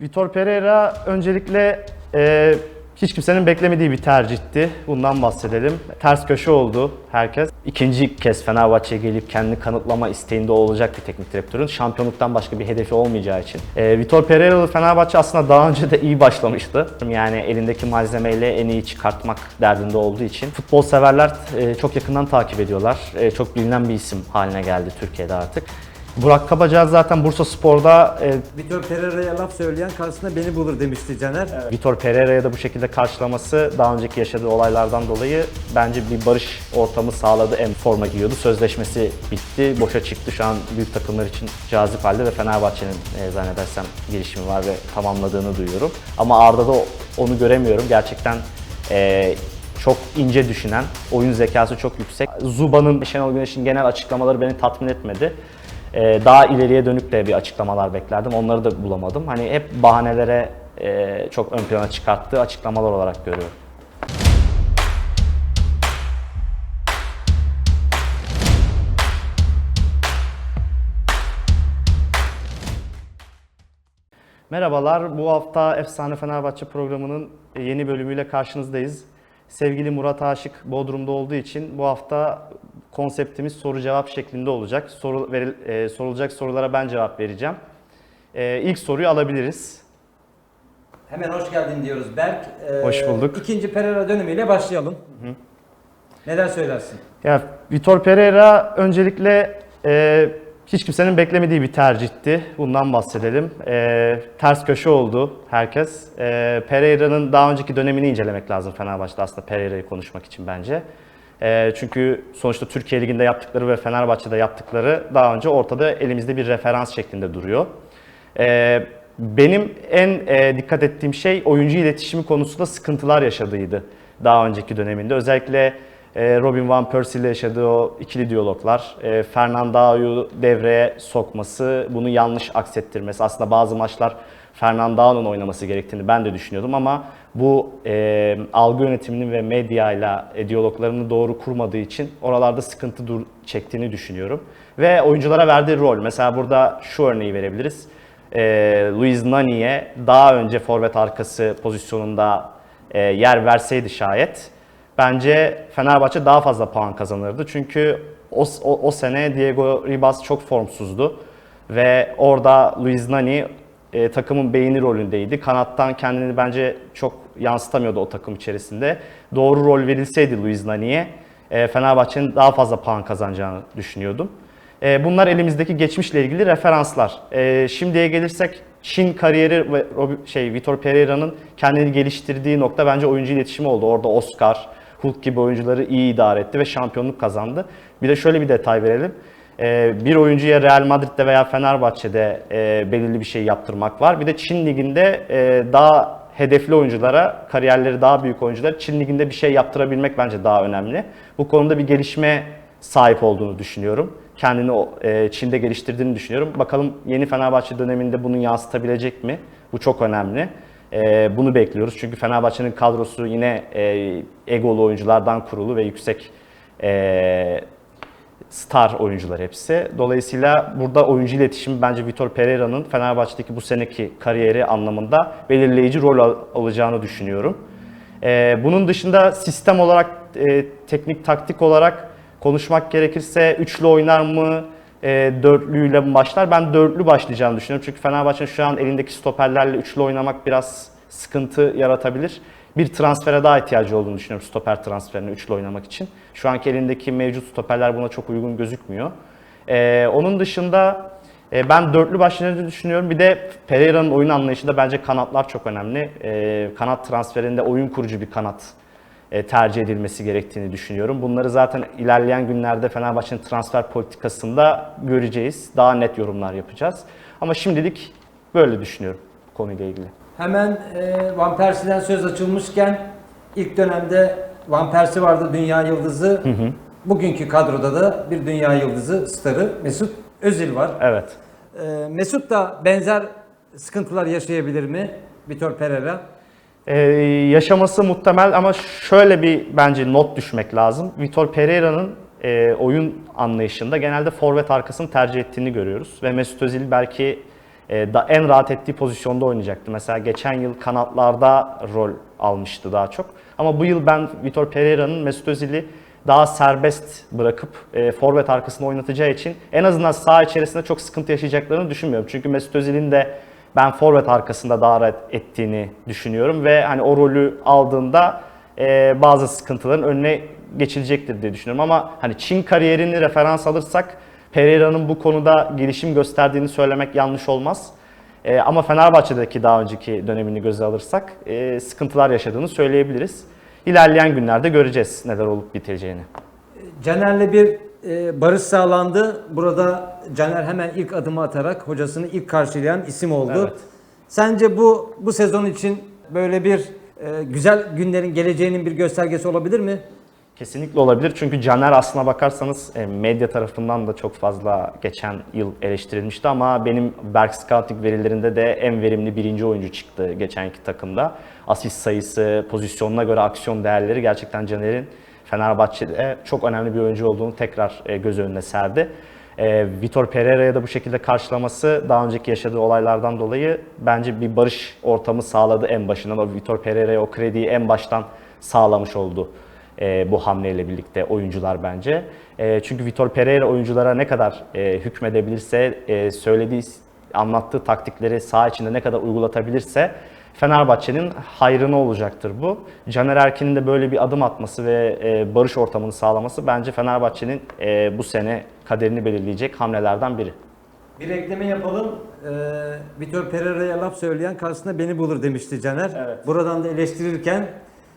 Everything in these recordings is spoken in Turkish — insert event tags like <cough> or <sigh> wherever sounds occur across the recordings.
Vitor Pereira öncelikle e, hiç kimsenin beklemediği bir tercihti. Bundan bahsedelim. Ters köşe oldu herkes. İkinci kez Fenerbahçe'ye gelip kendini kanıtlama isteğinde olacak bir teknik direktörün. Şampiyonluktan başka bir hedefi olmayacağı için. E, Vitor Pereira'lı Fenerbahçe aslında daha önce de iyi başlamıştı. Yani elindeki malzemeyle en iyi çıkartmak derdinde olduğu için. Futbol severler e, çok yakından takip ediyorlar. E, çok bilinen bir isim haline geldi Türkiye'de artık. Burak Kabacan zaten Bursa Spor'da e, Vitor Pereira'ya laf söyleyen karşısında beni bulur demişti Caner. Vitor Pereira'ya da bu şekilde karşılaması daha önceki yaşadığı olaylardan dolayı bence bir barış ortamı sağladı. En forma giyiyordu. Sözleşmesi bitti. Boşa çıktı. Şu an büyük takımlar için cazip halde ve Fenerbahçe'nin e, zannedersem girişimi var ve tamamladığını duyuyorum. Ama Arda'da o- onu göremiyorum. Gerçekten e, çok ince düşünen, oyun zekası çok yüksek. Zuba'nın, Şenol Güneş'in genel açıklamaları beni tatmin etmedi. Ee, daha ileriye dönük de bir açıklamalar beklerdim. Onları da bulamadım. Hani hep bahanelere e, çok ön plana çıkarttığı açıklamalar olarak görüyorum. Merhabalar, bu hafta Efsane Fenerbahçe programının yeni bölümüyle karşınızdayız. Sevgili Murat Aşık Bodrum'da olduğu için bu hafta konseptimiz soru cevap şeklinde olacak. Soru, veril- e, sorulacak sorulara ben cevap vereceğim. E, ilk soruyu alabiliriz. Hemen hoş geldin diyoruz Berk. Ee, Hoş bulduk. İkinci Pereira dönemiyle başlayalım. Neler söylersin? Ya Vitor Pereira öncelikle e, hiç kimsenin beklemediği bir tercihti. Bundan bahsedelim. E, ters köşe oldu herkes. E, Pereira'nın daha önceki dönemini incelemek lazım Fenerbahçe'de aslında Pereira'yı konuşmak için bence. E, çünkü sonuçta Türkiye Ligi'nde yaptıkları ve Fenerbahçe'de yaptıkları daha önce ortada elimizde bir referans şeklinde duruyor. E, benim en e, dikkat ettiğim şey oyuncu iletişimi konusunda sıkıntılar yaşadığıydı daha önceki döneminde. Özellikle Robin Van Persie ile yaşadığı o ikili diyaloglar, e, Fernando'yu devreye sokması, bunu yanlış aksettirmesi. Aslında bazı maçlar Fernando'nun oynaması gerektiğini ben de düşünüyordum ama bu e, algı yönetimini ve medyayla e, diyaloglarını doğru kurmadığı için oralarda sıkıntı dur- çektiğini düşünüyorum. Ve oyunculara verdiği rol. Mesela burada şu örneği verebiliriz e, Luis Nani'ye daha önce forvet arkası pozisyonunda e, yer verseydi şayet bence Fenerbahçe daha fazla puan kazanırdı. Çünkü o, o, o sene Diego Ribas çok formsuzdu ve orada Luis Nani e, takımın beyni rolündeydi. Kanattan kendini bence çok yansıtamıyordu o takım içerisinde. Doğru rol verilseydi Luis Nani'ye e, Fenerbahçe'nin daha fazla puan kazanacağını düşünüyordum. E, Bunlar elimizdeki geçmişle ilgili referanslar. E, Şimdiye gelirsek Çin kariyeri ve şey Vitor Pereira'nın kendini geliştirdiği nokta bence oyuncu iletişimi oldu. Orada Oscar, Hulk gibi oyuncuları iyi idare etti ve şampiyonluk kazandı. Bir de şöyle bir detay verelim. E, Bir oyuncuya Real Madrid'de veya Fenerbahçe'de e, belirli bir şey yaptırmak var. Bir de Çin liginde e, daha hedefli oyunculara, kariyerleri daha büyük oyunculara Çin liginde bir şey yaptırabilmek bence daha önemli. Bu konuda bir gelişme sahip olduğunu düşünüyorum. Kendini e, Çin'de geliştirdiğini düşünüyorum. Bakalım yeni Fenerbahçe döneminde bunu yansıtabilecek mi? Bu çok önemli. E, bunu bekliyoruz. Çünkü Fenerbahçe'nin kadrosu yine e, egolu oyunculardan kurulu ve yüksek e, star oyuncular hepsi. Dolayısıyla burada oyuncu iletişimi bence Vitor Pereira'nın Fenerbahçe'deki bu seneki kariyeri anlamında belirleyici rol al- alacağını düşünüyorum. Ee, bunun dışında sistem olarak, e, teknik taktik olarak konuşmak gerekirse üçlü oynar mı, e, dörtlüyle başlar? Ben dörtlü başlayacağını düşünüyorum. Çünkü Fenerbahçe'nin şu an elindeki stoperlerle üçlü oynamak biraz sıkıntı yaratabilir. Bir transfere daha ihtiyacı olduğunu düşünüyorum stoper transferine üçlü oynamak için. Şu anki elindeki mevcut stoperler buna çok uygun gözükmüyor. Ee, onun dışında e, ben dörtlü başlayacağını düşünüyorum. Bir de Pereira'nın oyun anlayışında bence kanatlar çok önemli. Ee, kanat transferinde oyun kurucu bir kanat e, tercih edilmesi gerektiğini düşünüyorum. Bunları zaten ilerleyen günlerde Fenerbahçe'nin transfer politikasında göreceğiz. Daha net yorumlar yapacağız. Ama şimdilik böyle düşünüyorum konuyla ilgili. Hemen e, Van Persie'den söz açılmışken ilk dönemde Van Persie vardı dünya yıldızı. Bugünkü kadroda da bir dünya yıldızı starı Mesut Özil var. Evet. E, Mesut da benzer sıkıntılar yaşayabilir mi? Vitor Pereira. Ee, yaşaması muhtemel ama şöyle bir bence not düşmek lazım. Vitor Pereira'nın e, oyun anlayışında genelde forvet arkasını tercih ettiğini görüyoruz. Ve Mesut Özil belki e, da, en rahat ettiği pozisyonda oynayacaktı. Mesela geçen yıl kanatlarda rol almıştı daha çok. Ama bu yıl ben Vitor Pereira'nın Mesut Özil'i daha serbest bırakıp e, forvet arkasında oynatacağı için en azından saha içerisinde çok sıkıntı yaşayacaklarını düşünmüyorum. Çünkü Mesut Özil'in de ben forvet arkasında daha rahat ettiğini düşünüyorum ve hani o rolü aldığında e, bazı sıkıntıların önüne geçilecektir diye düşünüyorum. Ama hani Çin kariyerini referans alırsak Pereira'nın bu konuda gelişim gösterdiğini söylemek yanlış olmaz. E, ama Fenerbahçe'deki daha önceki dönemini göze alırsak e, sıkıntılar yaşadığını söyleyebiliriz. İlerleyen günlerde göreceğiz neler olup biteceğini. Caner'le bir e, barış sağlandı. Burada Caner hemen ilk adımı atarak hocasını ilk karşılayan isim oldu. Evet. Sence bu bu sezon için böyle bir e, güzel günlerin geleceğinin bir göstergesi olabilir mi? Kesinlikle olabilir çünkü Caner aslına bakarsanız e, medya tarafından da çok fazla geçen yıl eleştirilmişti ama benim Berk Scouting verilerinde de en verimli birinci oyuncu çıktı geçenki takımda. Asist sayısı, pozisyonuna göre aksiyon değerleri gerçekten Caner'in Fenerbahçe'de çok önemli bir oyuncu olduğunu tekrar e, göz önüne serdi. E, Vitor Pereira'ya da bu şekilde karşılaması daha önceki yaşadığı olaylardan dolayı bence bir barış ortamı sağladı en başından. O Vitor Pereira'ya o krediyi en baştan sağlamış oldu e, bu hamleyle birlikte oyuncular bence. Çünkü Vitor Pereira oyunculara ne kadar hükmedebilirse, söylediği, anlattığı taktikleri saha içinde ne kadar uygulatabilirse Fenerbahçe'nin hayrına olacaktır bu. Caner Erkin'in de böyle bir adım atması ve e, barış ortamını sağlaması bence Fenerbahçe'nin e, bu sene kaderini belirleyecek hamlelerden biri. Bir ekleme yapalım. Ee, Vitor Pereira'ya laf söyleyen karşısında beni bulur demişti Caner. Evet. Buradan da eleştirirken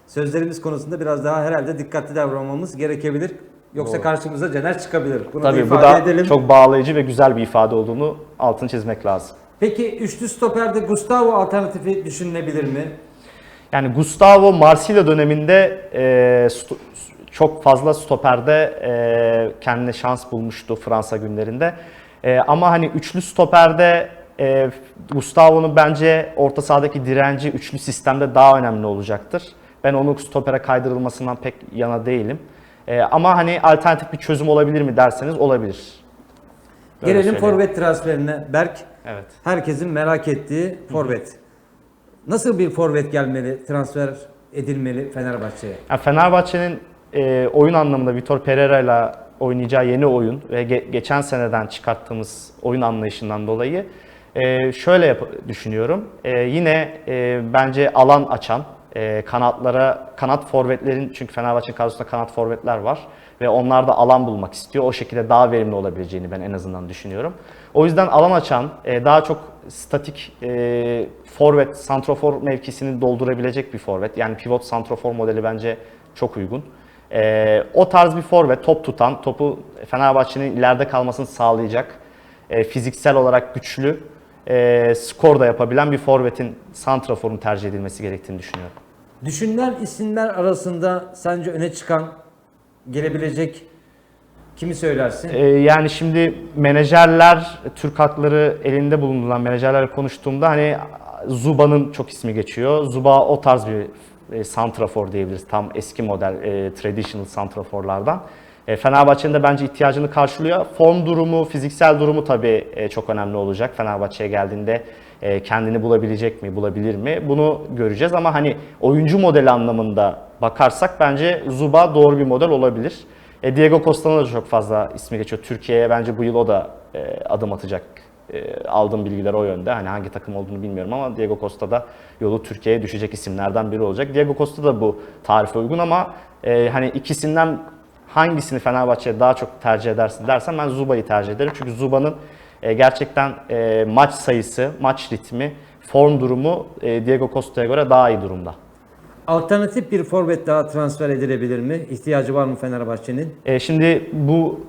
sözlerimiz konusunda biraz daha herhalde dikkatli davranmamız gerekebilir. Yoksa Doğru. karşımıza Caner çıkabilir. Bunu da Tabii bu ifade da edelim. çok bağlayıcı ve güzel bir ifade olduğunu altını çizmek lazım. Peki üçlü stoperde Gustavo alternatifi düşünülebilir mi? Yani Gustavo Marsilya döneminde e, çok fazla stoperde e, kendine şans bulmuştu Fransa günlerinde. E, ama hani üçlü stoperde e, Gustavo'nun bence orta sahadaki direnci üçlü sistemde daha önemli olacaktır. Ben onun stopere kaydırılmasından pek yana değilim. E, ama hani alternatif bir çözüm olabilir mi derseniz olabilir. Böyle Gelelim söyleyeyim. forvet transferine. Berk Evet. herkesin merak ettiği forvet. Nasıl bir forvet gelmeli, transfer edilmeli Fenerbahçe'ye? Yani Fenerbahçe'nin e, oyun anlamında Vitor Pereira ile oynayacağı yeni oyun ve ge- geçen seneden çıkarttığımız oyun anlayışından dolayı e, şöyle yap- düşünüyorum. E, yine e, bence alan açan e, kanatlara, kanat forvetlerin çünkü Fenerbahçe kadrosunda kanat forvetler var ve onlar da alan bulmak istiyor. O şekilde daha verimli olabileceğini ben en azından düşünüyorum. O yüzden alan açan, e, daha çok statik e, forvet, santrofor mevkisini doldurabilecek bir forvet. Yani pivot santrofor modeli bence çok uygun. E, o tarz bir forvet, top tutan, topu Fenerbahçe'nin ileride kalmasını sağlayacak, e, fiziksel olarak güçlü, e, skor da yapabilen bir forvetin santraforun tercih edilmesi gerektiğini düşünüyorum. Düşünülen isimler arasında sence öne çıkan, gelebilecek kimi söylersin? Ee, yani şimdi menajerler, Türk hakları elinde bulunduran menajerlerle konuştuğumda hani Zuba'nın çok ismi geçiyor. Zuba o tarz bir e, santrafor diyebiliriz. Tam eski model, e, traditional santraforlardan. E, Fenerbahçe'nin de bence ihtiyacını karşılıyor. Form durumu, fiziksel durumu tabii e, çok önemli olacak. Fenerbahçe'ye geldiğinde e, kendini bulabilecek mi, bulabilir mi? Bunu göreceğiz ama hani oyuncu modeli anlamında bakarsak bence Zuba doğru bir model olabilir. E, Diego Costa'nın da çok fazla ismi geçiyor. Türkiye'ye bence bu yıl o da adım atacak. Aldığım bilgiler o yönde. Hani hangi takım olduğunu bilmiyorum ama Diego Costa da yolu Türkiye'ye düşecek isimlerden biri olacak. Diego Costa da bu tarife uygun ama e, hani ikisinden hangisini Fenerbahçe'ye daha çok tercih edersin dersen ben Zuba'yı tercih ederim. Çünkü Zuba'nın e, gerçekten e, maç sayısı, maç ritmi, form durumu e, Diego Costa'ya göre daha iyi durumda. Alternatif bir forvet daha transfer edilebilir mi? İhtiyacı var mı Fenerbahçe'nin? E, şimdi bu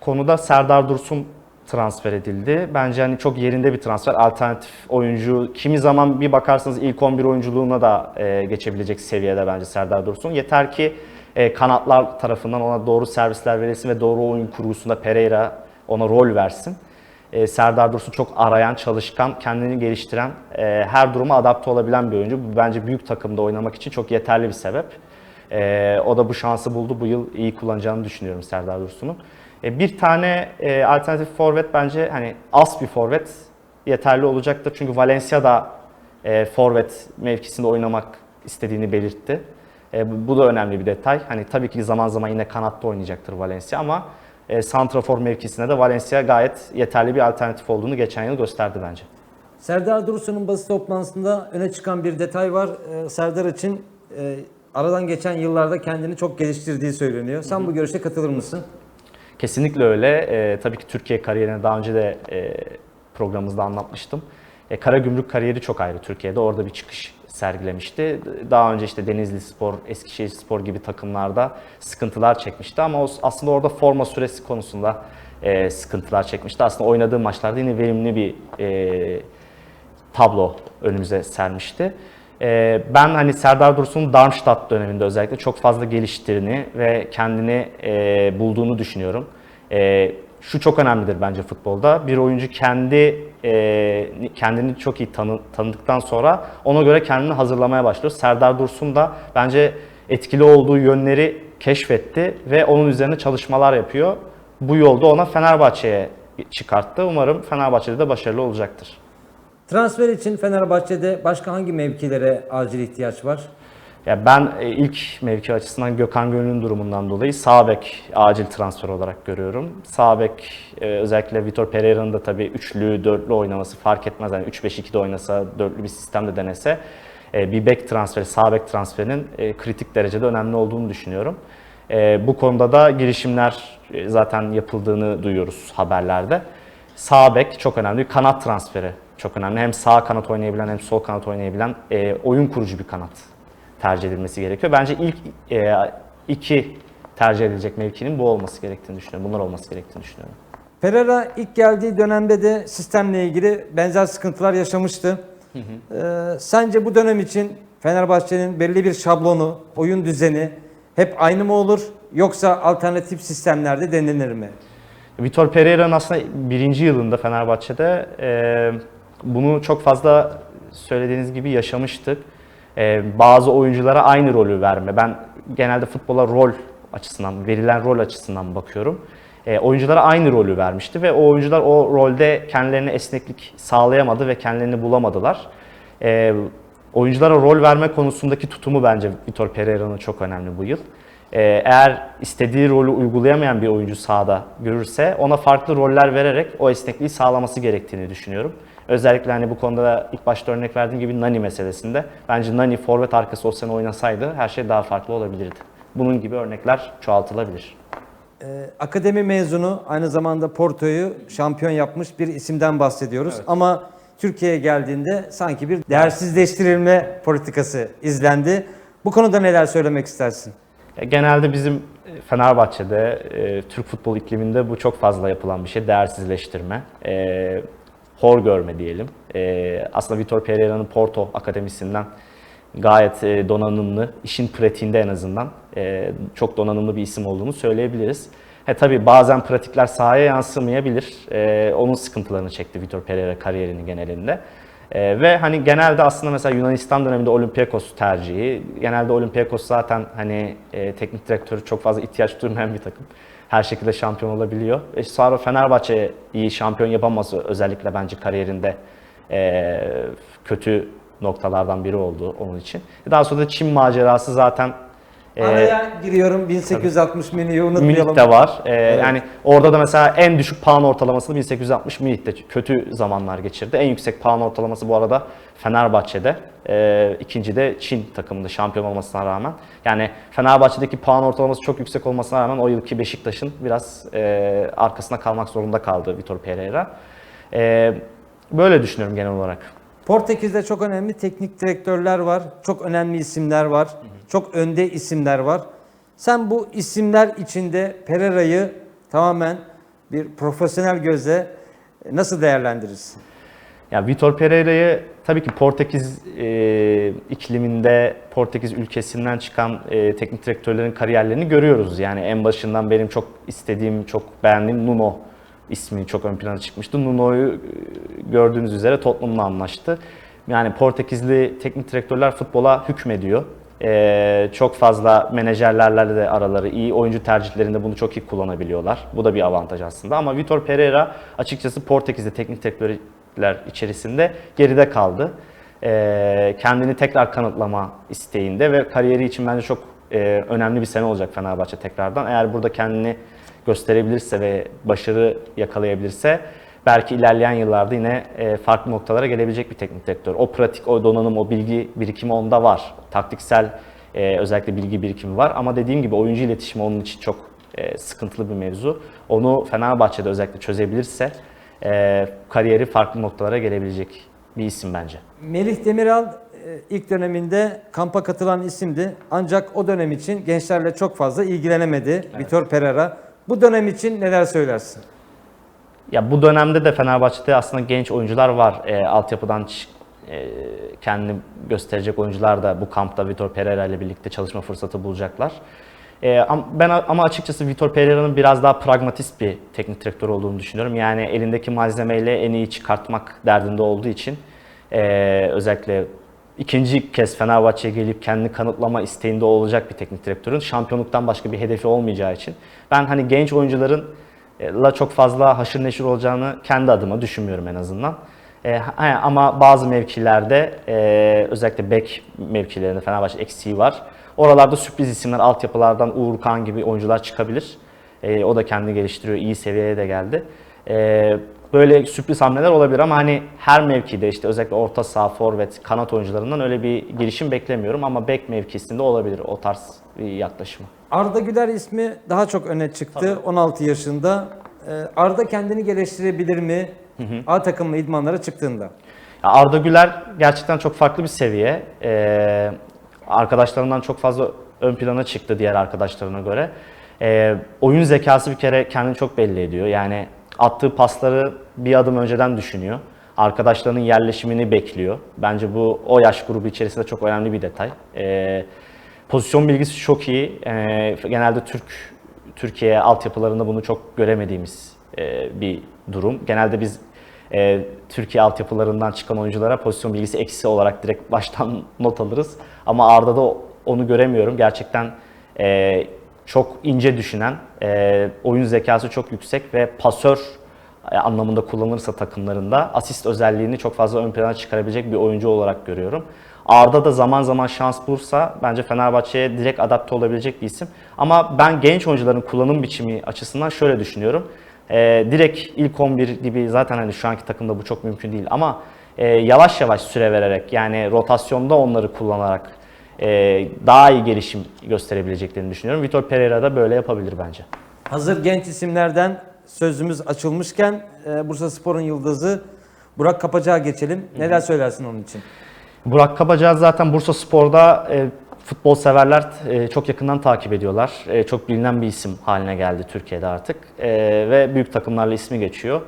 konuda Serdar Dursun transfer edildi. Bence hani çok yerinde bir transfer. Alternatif oyuncu. Kimi zaman bir bakarsanız ilk 11 oyunculuğuna da e, geçebilecek seviyede bence Serdar Dursun. Yeter ki e, kanatlar tarafından ona doğru servisler verilsin ve doğru oyun kurgusunda Pereira ona rol versin. E, Serdar Dursun çok arayan, çalışkan, kendini geliştiren, e, her duruma adapte olabilen bir oyuncu. Bu bence büyük takımda oynamak için çok yeterli bir sebep. E, o da bu şansı buldu. Bu yıl iyi kullanacağını düşünüyorum Serdar Dursun'un. E, bir tane e, alternatif forvet bence hani as bir forvet yeterli olacaktır. Çünkü Valencia da e, forvet mevkisinde oynamak istediğini belirtti. E, bu, da önemli bir detay. Hani tabii ki zaman zaman yine kanatta oynayacaktır Valencia ama e, santrafor mevkisine de Valencia gayet yeterli bir alternatif olduğunu geçen yıl gösterdi bence. Serdar Dursun'un basın toplantısında öne çıkan bir detay var. Ee, Serdar için e, aradan geçen yıllarda kendini çok geliştirdiği söyleniyor. Sen bu görüşe katılır mısın? Kesinlikle öyle. Ee, tabii ki Türkiye kariyerine daha önce de e, programımızda anlatmıştım. E, Karagümrük kariyeri çok ayrı Türkiye'de. Orada bir çıkış sergilemişti. Daha önce işte Denizli Spor, Eskişehir Spor gibi takımlarda sıkıntılar çekmişti ama o, aslında orada forma süresi konusunda e, sıkıntılar çekmişti. Aslında oynadığı maçlarda yine verimli bir e, tablo önümüze sermişti. Ee, ben hani Serdar Dursun'un Darmstadt döneminde özellikle çok fazla geliştiğini ve kendini e, bulduğunu düşünüyorum. E, şu çok önemlidir bence futbolda. Bir oyuncu kendi e, kendini çok iyi tanı, tanıdıktan sonra ona göre kendini hazırlamaya başlıyor. Serdar Dursun da bence etkili olduğu yönleri keşfetti ve onun üzerine çalışmalar yapıyor. Bu yolda ona Fenerbahçe'ye çıkarttı. Umarım Fenerbahçe'de de başarılı olacaktır. Transfer için Fenerbahçe'de başka hangi mevkilere acil ihtiyaç var? Ya ben e, ilk mevki açısından Gökhan Gönül'ün durumundan dolayı sağ bek acil transfer olarak görüyorum. Sağ bek e, özellikle Vitor Pereira'nın da tabii üçlü, dörtlü oynaması fark etmez. Yani 3-5-2'de oynasa, dörtlü bir sistemde denese e, bir bek transferi, sağ bek transferinin kritik derecede önemli olduğunu düşünüyorum. Bu konuda da girişimler zaten yapıldığını duyuyoruz haberlerde. Sağ bek çok önemli. Kanat transferi çok önemli. Hem sağ kanat oynayabilen hem sol kanat oynayabilen oyun kurucu bir kanat tercih edilmesi gerekiyor. Bence ilk e, iki tercih edilecek mevkinin bu olması gerektiğini düşünüyorum. Bunlar olması gerektiğini düşünüyorum. Pereira ilk geldiği dönemde de sistemle ilgili benzer sıkıntılar yaşamıştı. Ee, sence bu dönem için Fenerbahçe'nin belli bir şablonu, oyun düzeni hep aynı mı olur yoksa alternatif sistemlerde denenir mi? Vitor Pereira'nın aslında birinci yılında Fenerbahçe'de e, bunu çok fazla söylediğiniz gibi yaşamıştık. E, bazı oyunculara aynı rolü verme. Ben genelde futbola rol açısından, verilen rol açısından bakıyorum. E, oyunculara aynı rolü vermişti ve o oyuncular o rolde kendilerine esneklik sağlayamadı ve kendilerini bulamadılar. E, oyunculara rol verme konusundaki tutumu bence Vitor Pereira'nın çok önemli bu yıl. Ee, eğer istediği rolü uygulayamayan bir oyuncu sahada görürse ona farklı roller vererek o esnekliği sağlaması gerektiğini düşünüyorum. Özellikle hani bu konuda da ilk başta örnek verdiğim gibi Nani meselesinde bence Nani forvet arkası o sene oynasaydı her şey daha farklı olabilirdi. Bunun gibi örnekler çoğaltılabilir. Ee, akademi mezunu aynı zamanda Porto'yu şampiyon yapmış bir isimden bahsediyoruz. Ama Türkiye'ye geldiğinde sanki bir değersizleştirilme politikası izlendi. Bu konuda neler söylemek istersin? Genelde bizim e, Fenerbahçe'de, e, Türk futbol ikliminde bu çok fazla yapılan bir şey. Değersizleştirme, e, hor görme diyelim. E, aslında Vitor Pereira'nın Porto Akademisi'nden gayet e, donanımlı, işin pratiğinde en azından e, çok donanımlı bir isim olduğunu söyleyebiliriz. He tabii bazen pratikler sahaya yansımayabilir. E, onun sıkıntılarını çekti Vitor Pereira kariyerinin genelinde. Ee, ve hani genelde aslında mesela Yunanistan döneminde Olympiakos tercihi. Genelde Olympiakos zaten hani e, teknik direktörü çok fazla ihtiyaç duymayan bir takım. Her şekilde şampiyon olabiliyor. E, sonra Fenerbahçe iyi şampiyon yapaması özellikle bence kariyerinde e, kötü noktalardan biri oldu onun için. Daha sonra da Çin macerası zaten e, Araya giriyorum 1860 Münih'i unutmayalım. Münih'te var. Ee, Yani orada da mesela en düşük puan ortalamasını 1860 Münih'te kötü zamanlar geçirdi. En yüksek puan ortalaması bu arada Fenerbahçe'de. Ee, ikinci de Çin takımında şampiyon olmasına rağmen. Yani Fenerbahçe'deki puan ortalaması çok yüksek olmasına rağmen o yılki Beşiktaş'ın biraz e, arkasında kalmak zorunda kaldı Vitor Pereira. Ee, böyle düşünüyorum genel olarak. Portekiz'de çok önemli teknik direktörler var. Çok önemli isimler var. Çok önde isimler var. Sen bu isimler içinde Pereira'yı tamamen bir profesyonel gözle nasıl değerlendirirsin? Ya Vitor Pereira'yı tabii ki Portekiz e, ikliminde, Portekiz ülkesinden çıkan e, teknik direktörlerin kariyerlerini görüyoruz. Yani en başından benim çok istediğim, çok beğendiğim Nuno ismi çok ön plana çıkmıştı. Nuno'yu e, gördüğünüz üzere Tottenham'la anlaştı. Yani Portekizli teknik direktörler futbola hükmediyor. E, çok fazla menajerlerle de araları iyi. Oyuncu tercihlerinde bunu çok iyi kullanabiliyorlar. Bu da bir avantaj aslında. Ama Vitor Pereira açıkçası Portekiz'de teknik direktörü Kulüpler içerisinde geride kaldı. Ee, kendini tekrar kanıtlama isteğinde ve kariyeri için bence çok e, önemli bir sene olacak Fenerbahçe tekrardan. Eğer burada kendini gösterebilirse ve başarı yakalayabilirse belki ilerleyen yıllarda yine e, farklı noktalara gelebilecek bir teknik direktör. O pratik, o donanım, o bilgi birikimi onda var. Taktiksel e, özellikle bilgi birikimi var ama dediğim gibi oyuncu iletişimi onun için çok e, sıkıntılı bir mevzu. Onu Fenerbahçe'de özellikle çözebilirse kariyeri farklı noktalara gelebilecek bir isim bence. Melih Demiral ilk döneminde kampa katılan isimdi. Ancak o dönem için gençlerle çok fazla ilgilenemedi Vitor Pereira. Bu dönem için neler söylersin? Ya bu dönemde de Fenerbahçe'de aslında genç oyuncular var. E, altyapıdan e, kendini gösterecek oyuncular da bu kampta Vitor Pereira ile birlikte çalışma fırsatı bulacaklar. E, ben ama açıkçası Vitor Pereira'nın biraz daha pragmatist bir teknik direktör olduğunu düşünüyorum. Yani elindeki malzemeyle en iyi çıkartmak derdinde olduğu için e, özellikle ikinci kez Fenerbahçe'ye gelip kendini kanıtlama isteğinde olacak bir teknik direktörün şampiyonluktan başka bir hedefi olmayacağı için ben hani genç oyuncuların la çok fazla haşır neşir olacağını kendi adıma düşünmüyorum en azından. E, ama bazı mevkilerde e, özellikle bek mevkilerinde Fenerbahçe eksiği var. Oralarda sürpriz isimler, altyapılardan Uğur Kan gibi oyuncular çıkabilir. E, o da kendini geliştiriyor, iyi seviyeye de geldi. E, böyle sürpriz hamleler olabilir ama hani her mevkide işte özellikle orta saha, forvet, kanat oyuncularından öyle bir girişim beklemiyorum ama bek mevkisinde olabilir o tarz yaklaşımı. Arda Güler ismi daha çok öne çıktı 16 yaşında. Ee, Arda kendini geliştirebilir mi? A takımı idmanlara çıktığında. Arda Güler gerçekten çok farklı bir seviye. Ee, arkadaşlarından çok fazla ön plana çıktı diğer arkadaşlarına göre. Ee, oyun zekası bir kere kendini çok belli ediyor. Yani attığı pasları bir adım önceden düşünüyor. Arkadaşlarının yerleşimini bekliyor. Bence bu o yaş grubu içerisinde çok önemli bir detay. Ee, pozisyon bilgisi çok iyi. Ee, genelde Türk Türkiye altyapılarında bunu çok göremediğimiz e, bir durum. Genelde biz e, Türkiye altyapılarından çıkan oyunculara pozisyon bilgisi eksi olarak direkt baştan <laughs> not alırız. Ama Arda'da onu göremiyorum. Gerçekten e, çok ince düşünen, e, oyun zekası çok yüksek ve pasör anlamında kullanılırsa takımlarında asist özelliğini çok fazla ön plana çıkarabilecek bir oyuncu olarak görüyorum. Arda da zaman zaman şans bulursa bence Fenerbahçe'ye direkt adapte olabilecek bir isim. Ama ben genç oyuncuların kullanım biçimi açısından şöyle düşünüyorum. Ee, direkt ilk 11 gibi zaten hani şu anki takımda bu çok mümkün değil ama e, yavaş yavaş süre vererek yani rotasyonda onları kullanarak e, daha iyi gelişim gösterebileceklerini düşünüyorum. Vitor Pereira da böyle yapabilir bence. Hazır genç isimlerden sözümüz açılmışken e, Bursa Spor'un yıldızı Burak Kapacak'a geçelim. Neler söylersin onun için? Burak Kabaca zaten Bursa Spor'da e, futbol severler e, çok yakından takip ediyorlar. E, çok bilinen bir isim haline geldi Türkiye'de artık E, ve büyük takımlarla ismi geçiyor.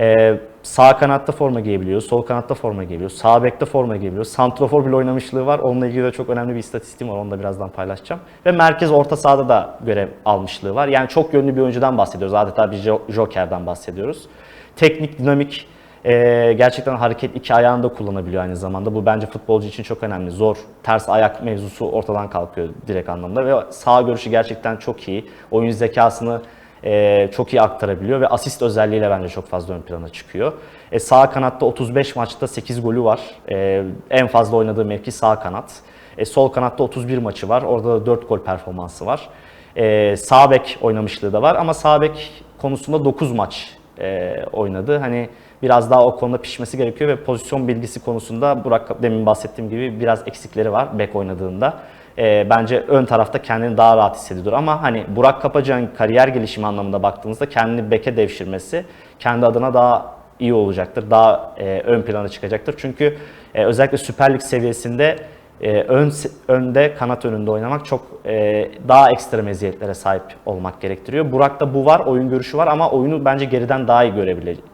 E, sağ kanatta forma giyebiliyor, sol kanatta forma giyebiliyor, sağ bekte forma giyebiliyor. Santrofor bile oynamışlığı var. Onunla ilgili de çok önemli bir istatistiğim var. Onu da birazdan paylaşacağım. Ve merkez orta sahada da görev almışlığı var. Yani çok yönlü bir oyuncudan bahsediyoruz. Adeta bir jo- jokerden bahsediyoruz. Teknik, dinamik, ee, gerçekten hareket iki ayağını da kullanabiliyor aynı zamanda. Bu bence futbolcu için çok önemli. Zor. Ters ayak mevzusu ortadan kalkıyor direkt anlamda ve sağ görüşü gerçekten çok iyi. Oyun zekasını e, çok iyi aktarabiliyor ve asist özelliğiyle bence çok fazla ön plana çıkıyor. E, sağ kanatta 35 maçta 8 golü var. E, en fazla oynadığı mevki sağ kanat. E, sol kanatta 31 maçı var. Orada da 4 gol performansı var. E, sağ bek oynamışlığı da var ama sağ bek konusunda 9 maç e, oynadı. Hani biraz daha o konuda pişmesi gerekiyor ve pozisyon bilgisi konusunda Burak demin bahsettiğim gibi biraz eksikleri var bek oynadığında. E, bence ön tarafta kendini daha rahat hissediyor ama hani Burak Kapacak'ın kariyer gelişimi anlamında baktığınızda kendini beke devşirmesi kendi adına daha iyi olacaktır. Daha e, ön plana çıkacaktır. Çünkü e, özellikle Süper Lig seviyesinde e, ön önde kanat önünde oynamak çok e, daha ekstra meziyetlere sahip olmak gerektiriyor. Burak'ta bu var, oyun görüşü var ama oyunu bence geriden daha iyi görebilecek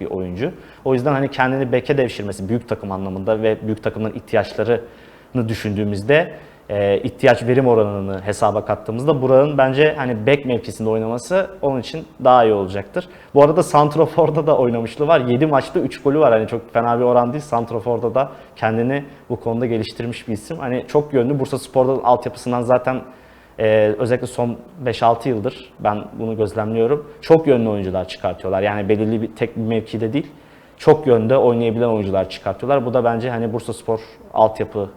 bir oyuncu. O yüzden hani kendini beke devşirmesi büyük takım anlamında ve büyük takımların ihtiyaçlarını düşündüğümüzde e, ihtiyaç verim oranını hesaba kattığımızda Burak'ın bence hani bek mevkisinde oynaması onun için daha iyi olacaktır. Bu arada Santrofor'da da oynamışlığı var. 7 maçta 3 golü var. Hani çok fena bir oran değil. Santrofor'da da kendini bu konuda geliştirmiş bir isim. Hani çok yönlü. Bursa Spor'da altyapısından zaten e, özellikle son 5-6 yıldır ben bunu gözlemliyorum. Çok yönlü oyuncular çıkartıyorlar. Yani belirli bir tek bir mevkide değil. çok yönde oynayabilen oyuncular çıkartıyorlar. Bu da bence hani Bursa Spor altyapı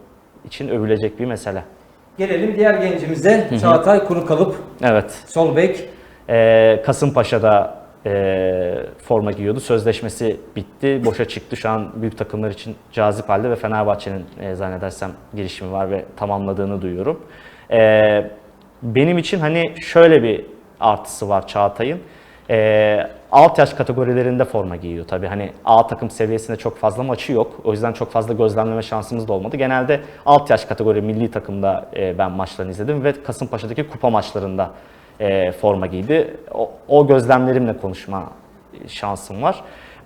için övülecek bir mesele. Gelelim diğer gencimize Çağatay Kurukalıp Evet. sol bek. Ee, Kasımpaşa'da e, forma giyiyordu. Sözleşmesi bitti. Boşa çıktı. Şu an büyük takımlar için cazip halde ve Fenerbahçe'nin e, zannedersem girişimi var ve tamamladığını duyuyorum. Ee, benim için hani şöyle bir artısı var Çağatay'ın. Ee, alt yaş kategorilerinde forma giyiyor tabii. Hani A takım seviyesinde çok fazla maçı yok. O yüzden çok fazla gözlemleme şansımız da olmadı. Genelde alt yaş kategori milli takımda e, ben maçlarını izledim ve Kasımpaşa'daki kupa maçlarında e, forma giydi. O, o gözlemlerimle konuşma şansım var.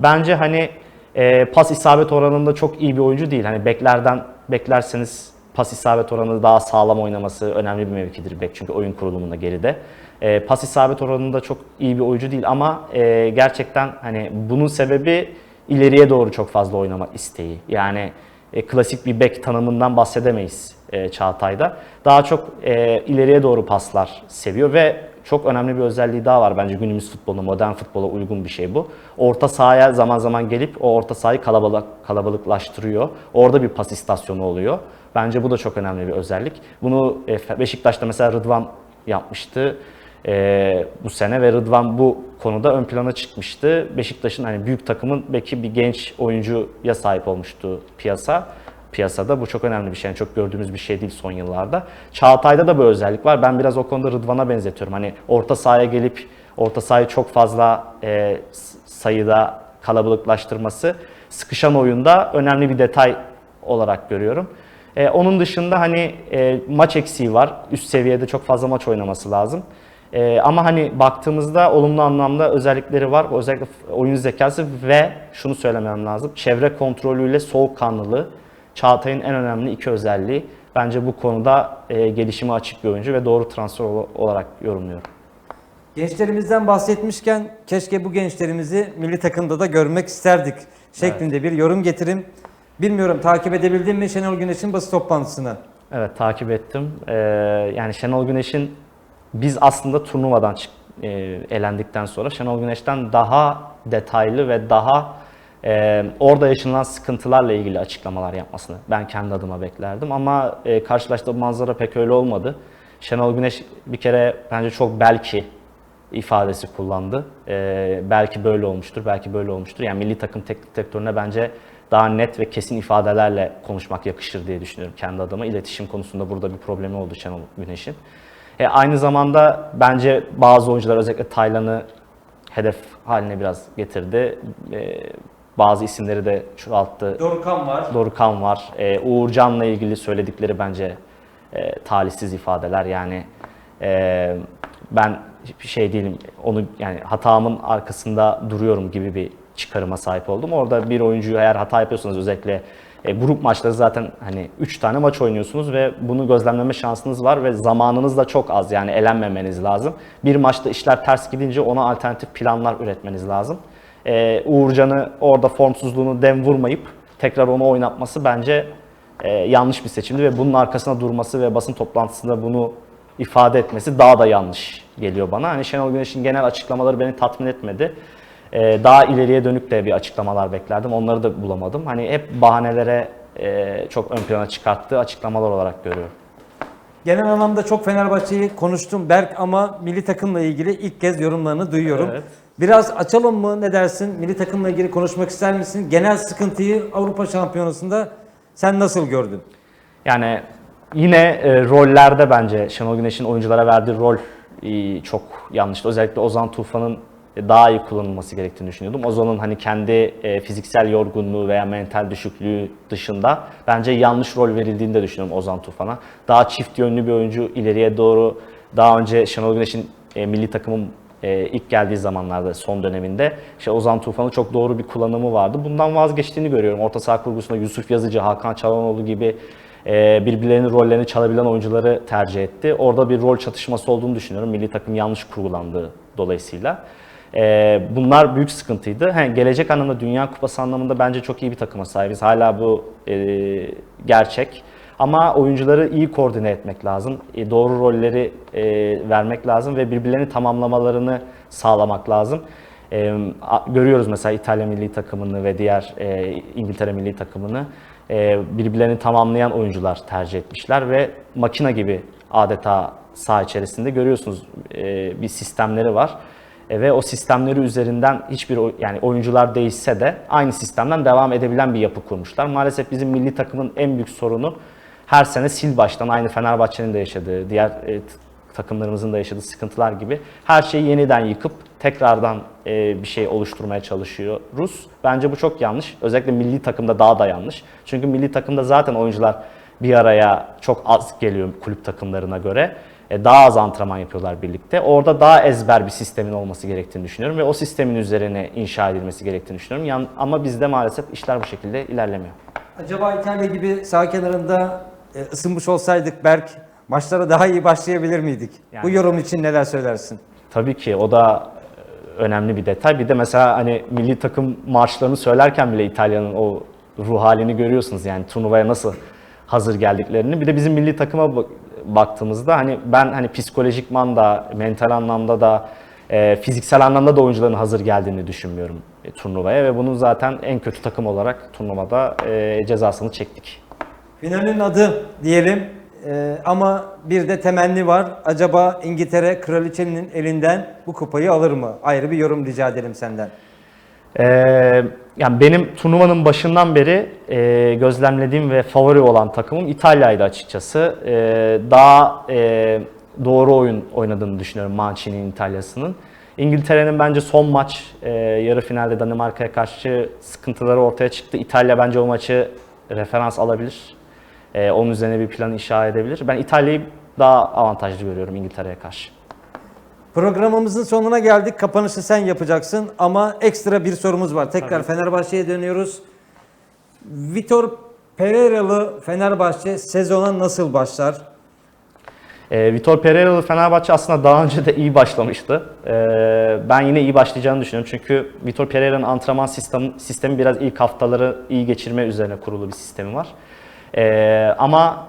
Bence hani e, pas isabet oranında çok iyi bir oyuncu değil. Hani beklerden beklerseniz pas isabet oranı daha sağlam oynaması önemli bir mevkidir bek çünkü oyun kurulumunda geride. E, pas isabet oranında çok iyi bir oyuncu değil ama e, gerçekten hani bunun sebebi ileriye doğru çok fazla oynama isteği. Yani e, klasik bir bek tanımından bahsedemeyiz e, Çağatay'da. Daha çok e, ileriye doğru paslar seviyor ve çok önemli bir özelliği daha var bence günümüz futboluna, modern futbola uygun bir şey bu. Orta sahaya zaman zaman gelip o orta sahayı kalabalık, kalabalıklaştırıyor. Orada bir pas istasyonu oluyor. Bence bu da çok önemli bir özellik. Bunu e, Beşiktaş'ta mesela Rıdvan yapmıştı e, bu sene ve Rıdvan bu konuda ön plana çıkmıştı. Beşiktaş'ın hani büyük takımın belki bir genç oyuncuya sahip olmuştu piyasa. Piyasada bu çok önemli bir şey. Yani çok gördüğümüz bir şey değil son yıllarda. Çağatay'da da bu özellik var. Ben biraz o konuda Rıdvan'a benzetiyorum. Hani orta sahaya gelip orta sahayı çok fazla e, sayıda kalabalıklaştırması sıkışan oyunda önemli bir detay olarak görüyorum. E, onun dışında hani e, maç eksiği var. Üst seviyede çok fazla maç oynaması lazım. E, ama hani baktığımızda olumlu anlamda özellikleri var. Özellikle oyun zekası ve şunu söylemem lazım. Çevre kontrolüyle soğukkanlılığı Çağatay'ın en önemli iki özelliği. Bence bu konuda e, gelişime açık bir oyuncu ve doğru transfer ol- olarak yorumluyorum. Gençlerimizden bahsetmişken keşke bu gençlerimizi milli takımda da görmek isterdik şeklinde bir yorum getirim. Bilmiyorum takip edebildin mi Şenol Güneş'in basın toplantısını? Evet takip ettim. Ee, yani Şenol Güneş'in biz aslında turnuvadan çık, e, elendikten sonra Şenol Güneş'ten daha detaylı ve daha e, orada yaşanılan sıkıntılarla ilgili açıklamalar yapmasını ben kendi adıma beklerdim. Ama e, karşılaştığım manzara pek öyle olmadı. Şenol Güneş bir kere bence çok belki ifadesi kullandı. Ee, belki böyle olmuştur, belki böyle olmuştur. Yani milli takım teknik direktörüne bence daha net ve kesin ifadelerle konuşmak yakışır diye düşünüyorum kendi adıma. İletişim konusunda burada bir problemi oldu Şenol Güneş'in. E, aynı zamanda bence bazı oyuncular özellikle Taylan'ı hedef haline biraz getirdi. E, bazı isimleri de çoğalttı. Dorukhan var. Dorukan var. Ee, Uğurcan'la ilgili söyledikleri bence e, talihsiz ifadeler. Yani e, ben bir şey değilim. Onu yani hatamın arkasında duruyorum gibi bir çıkarıma sahip oldum. Orada bir oyuncuyu eğer hata yapıyorsanız özellikle e, grup maçları zaten hani 3 tane maç oynuyorsunuz ve bunu gözlemleme şansınız var ve zamanınız da çok az. Yani elenmemeniz lazım. Bir maçta işler ters gidince ona alternatif planlar üretmeniz lazım. Ee, Uğurcan'ı orada formsuzluğunu dem vurmayıp tekrar onu oynatması bence e, yanlış bir seçimdi ve bunun arkasına durması ve basın toplantısında bunu ifade etmesi daha da yanlış geliyor bana. Hani Şenol Güneş'in genel açıklamaları beni tatmin etmedi. Ee, daha ileriye dönük de bir açıklamalar beklerdim. Onları da bulamadım. Hani hep bahanelere e, çok ön plana çıkarttığı açıklamalar olarak görüyorum. Genel anlamda çok Fenerbahçe'yi konuştum Berk ama milli takımla ilgili ilk kez yorumlarını duyuyorum. Evet. Biraz açalım mı ne dersin? Milli takımla ilgili konuşmak ister misin? Genel sıkıntıyı Avrupa Şampiyonası'nda sen nasıl gördün? Yani yine e, rollerde bence Şenol Güneş'in oyunculara verdiği rol e, çok yanlıştı. Özellikle Ozan Tufan'ın daha iyi kullanılması gerektiğini düşünüyordum. Ozan'ın hani kendi e, fiziksel yorgunluğu veya mental düşüklüğü dışında bence yanlış rol verildiğini de düşünüyorum Ozan Tufan'a. Daha çift yönlü bir oyuncu ileriye doğru daha önce Şenol Güneş'in e, milli takımın e, ilk geldiği zamanlarda son döneminde işte Ozan Tufan'ın çok doğru bir kullanımı vardı. Bundan vazgeçtiğini görüyorum. Orta saha kurgusunda Yusuf Yazıcı, Hakan Çalhanoğlu gibi e, birbirlerinin rollerini çalabilen oyuncuları tercih etti. Orada bir rol çatışması olduğunu düşünüyorum. Milli takım yanlış kurgulandığı dolayısıyla. E, bunlar büyük sıkıntıydı. He, gelecek anlamda Dünya Kupası anlamında bence çok iyi bir takıma sahibiz. Hala bu e, gerçek. Ama oyuncuları iyi koordine etmek lazım. E, doğru rolleri e, vermek lazım ve birbirlerini tamamlamalarını sağlamak lazım. E, görüyoruz mesela İtalya milli takımını ve diğer İngiltere milli takımını birbirlerini tamamlayan oyuncular tercih etmişler ve makina gibi adeta saha içerisinde görüyorsunuz bir sistemleri var. Ve o sistemleri üzerinden hiçbir yani oyuncular değişse de aynı sistemden devam edebilen bir yapı kurmuşlar. Maalesef bizim milli takımın en büyük sorunu her sene sil baştan aynı Fenerbahçe'nin de yaşadığı, diğer e, takımlarımızın da yaşadığı sıkıntılar gibi her şeyi yeniden yıkıp tekrardan e, bir şey oluşturmaya çalışıyoruz. Bence bu çok yanlış. Özellikle milli takımda daha da yanlış. Çünkü milli takımda zaten oyuncular bir araya çok az geliyor kulüp takımlarına göre. E, daha az antrenman yapıyorlar birlikte. Orada daha ezber bir sistemin olması gerektiğini düşünüyorum ve o sistemin üzerine inşa edilmesi gerektiğini düşünüyorum. Yan- ama bizde maalesef işler bu şekilde ilerlemiyor. Acaba İtalya gibi sağ kenarında e, ısınmış olsaydık Berk maçlara daha iyi başlayabilir miydik? Yani- Bu yorum için neler söylersin? Tabii ki o da e, önemli bir detay. Bir de mesela hani milli takım marşlarını söylerken bile İtalya'nın o ruh halini görüyorsunuz yani turnuvaya nasıl hazır geldiklerini. Bir de bizim milli takıma bak- baktığımızda hani ben hani psikolojikman da mental anlamda da e, fiziksel anlamda da oyuncuların hazır geldiğini düşünmüyorum e, turnuvaya ve bunun zaten en kötü takım olarak turnuvada e, cezasını çektik. Finalin adı diyelim E, ama bir de temenni var. Acaba İngiltere kraliçenin elinden bu kupayı alır mı? Ayrı bir yorum rica edelim senden. Ee, yani benim turnuvanın başından beri e, gözlemlediğim ve favori olan takımım İtalya'ydı açıkçası. Ee, daha e, doğru oyun oynadığını düşünüyorum Mancini'nin İtalya'sının. İngiltere'nin bence son maç e, yarı finalde Danimarka'ya karşı sıkıntıları ortaya çıktı. İtalya bence o maçı referans alabilir. E, onun üzerine bir plan inşa edebilir. Ben İtalya'yı daha avantajlı görüyorum İngiltere'ye karşı. Programımızın sonuna geldik. Kapanışı sen yapacaksın ama ekstra bir sorumuz var. Tekrar Fenerbahçe'ye dönüyoruz. Vitor Pereira'lı Fenerbahçe sezona nasıl başlar? E, Vitor Pereira'lı Fenerbahçe aslında daha önce de iyi başlamıştı. E, ben yine iyi başlayacağını düşünüyorum. Çünkü Vitor Pereira'nın antrenman sistemi, sistemi biraz ilk haftaları iyi geçirme üzerine kurulu bir sistemi var. E, ama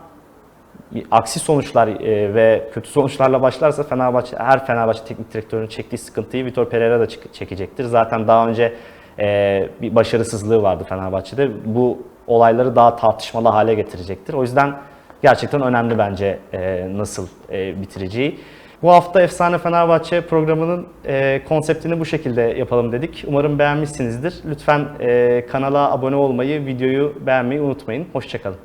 aksi sonuçlar e, ve kötü sonuçlarla başlarsa Fenerbahçe her Fenerbahçe teknik direktörünün çektiği sıkıntıyı Vitor Pereira da çek- çekecektir. Zaten daha önce e, bir başarısızlığı vardı Fenerbahçe'de. Bu olayları daha tartışmalı hale getirecektir. O yüzden gerçekten önemli bence e, nasıl e, bitireceği. Bu hafta Efsane Fenerbahçe programının e, konseptini bu şekilde yapalım dedik. Umarım beğenmişsinizdir. Lütfen e, kanala abone olmayı, videoyu beğenmeyi unutmayın. Hoşçakalın.